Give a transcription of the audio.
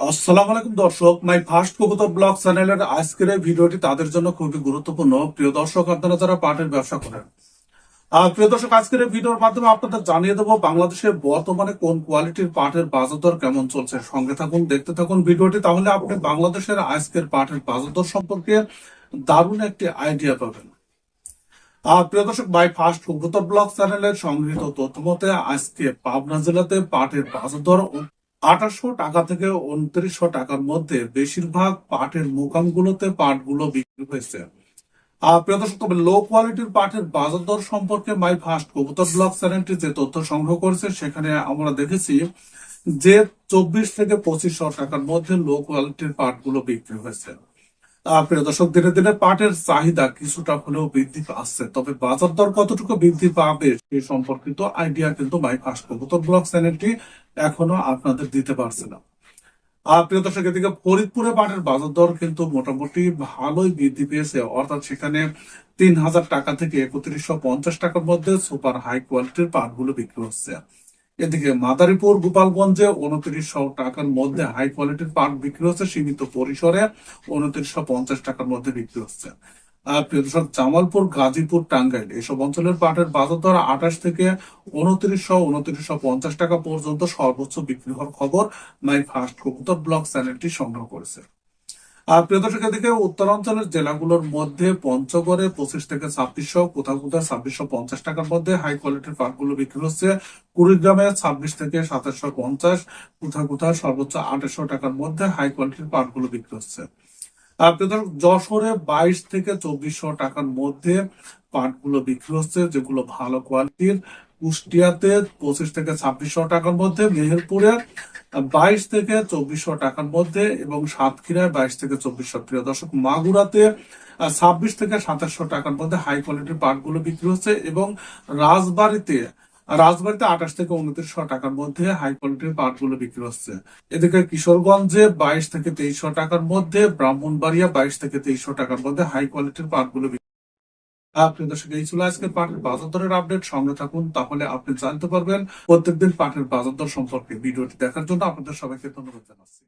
আসসালামু আলাইকুম দর্শক মাই ফার্স্ট কবুতর ব্লগ চ্যানেলের আজকের এই ভিডিওটি তাদের জন্য খুবই গুরুত্বপূর্ণ। প্রিয় দর্শক, আপনারা যারা পাটের ব্যবসা করেন প্রিয় দর্শক, আজকের এই ভিডিওর মাধ্যমে আপনাদের জানিয়ে দেবো বাংলাদেশে বর্তমানে কোন কোয়ালিটির পাটের বাজার দর কেমন চলছে। সঙ্গে থাকুন, দেখতে থাকুন ভিডিওটি, তাহলে আপনি বাংলাদেশের আজকের পাটের বাজার দর সম্পর্কে দারুণ একটি আইডিয়া পাবেন। প্রিয় দর্শক বাই ফার্স্ট কবুতর ব্লগ চ্যানেলের সংগৃহীত তথ্য মতে আজকে পাবনা জেলাতে পাটের বাজার দর আঠাশশো টাকা থেকে উনত্রিশশো টাকার মধ্যে বেশিরভাগ পাটের মোকামগুলোতে পাটগুলো বিক্রি হয়েছে। প্রিয় লো কোয়ালিটির পাটের বাজার দর সম্পর্কে মাই ফার্স্ট কবুতর ব্লগ চ্যানেলটি যে তথ্য সংগ্রহ করেছে, সেখানে আমরা দেখেছি যে চব্বিশ থেকে পঁচিশশো টাকার মধ্যে লো কোয়ালিটির পাটগুলো বিক্রি হয়েছে। প্রিয় দর্শক দিনে দিনে পাটের চাহিদা কিছুটা হলেও বৃদ্ধি পাচ্ছে। তবে বাজার দর কতটুকু বৃদ্ধি পাবে সেই সম্পর্কিত আইডিয়া কিন্তু ব্লগ চ্যানেলটি এখনও আপনাদের দিতে পারছে না। আর প্রিয় দর্শক, এদিকে ফরিদপুরে পাটের বাজার দর কিন্তু মোটামুটি ভালোই বৃদ্ধি পেয়েছে। অর্থাৎ সেখানে তিন হাজার টাকা থেকে একত্রিশশো পঞ্চাশ টাকার মধ্যে সুপার হাই কোয়ালিটির পাটগুলো বিক্রি হচ্ছে। এদিকে মাদারীপুর গোপালগঞ্জে উনত্রিশশো টাকার মধ্যে হাই কোয়ালিটির পাট বিক্রি হচ্ছে সীমিত পরিসরে উনত্রিশশো পঞ্চাশ টাকার মধ্যে বিক্রি হচ্ছে। আর প্রিয় জামালপুর গাজীপুর টাঙ্গাইল এসব অঞ্চলের পাটের বাজার দর আঠাশ থেকে উনত্রিশশো উনত্রিশশো পঞ্চাশ টাকা পর্যন্ত সর্বোচ্চ বিক্রি হওয়ার খবর মাই ফার্স্ট কবুতর ব্লগ চ্যানেলটি সংগ্রহ করেছে। আর প্রিয় দর্শক এদিকে উত্তরাঞ্চলের জেলাগুলোর মধ্যে পঞ্চগড়ে পঁচিশ থেকে ছাব্বিশশো কোথাও কোথাও ছাব্বিশশো পঞ্চাশ টাকার মধ্যে হাই কোয়ালিটির পাটগুলো বিক্রি হচ্ছে। কুড়িগ্রামে ছাব্বিশ থেকে সাতাশশো পঞ্চাশ কোথাও কোথাও সর্বোচ্চ আঠাশশো টাকার মধ্যে হাই কোয়ালিটির পাটগুলো বিক্রি হচ্ছে। দর্শক, যশোরে বাইশ থেকে চব্বিশশো টাকার মধ্যে পাটগুলো বিক্রি হচ্ছে যেগুলো ভালো কোয়ালিটির কুষ্টিয়াতে পঁচিশ থেকে ছাব্বিশশো টাকার মধ্যে মেহেরপুরে বাইশ থেকে চব্বিশশো টাকার মধ্যে এবং সাতক্ষীরায় বাইশ থেকে চব্বিশশো। প্রিয় দর্শক, মাগুরাতে ছাব্বিশ থেকে সাতাশশো টাকার মধ্যে হাই কোয়ালিটির পাটগুলো বিক্রি হচ্ছে এবং রাজবাড়িতে রাজবাড়িতে আঠাশ থেকে উনত্রিশশো টাকার মধ্যে হাই কোয়ালিটির পাটগুলো বিক্রি হচ্ছে। এদিকে কিশোরগঞ্জে বাইশ থেকে তেইশশো টাকার মধ্যে, ব্রাহ্মণবাড়িয়া বাইশ থেকে তেইশশো টাকার মধ্যে হাই কোয়ালিটির পাটগুলো আপনি দর্শক, এই ছিল আজকের পাটের বাজার দরের আপডেট। সঙ্গে থাকুন, তাহলে আপনি জানতে পারবেন প্রত্যেকদিন পাঠের বাজার দর সম্পর্কে। ভিডিওটি দেখার জন্য আপনাদের সবাইকে ধন্যবাদ জানাচ্ছি।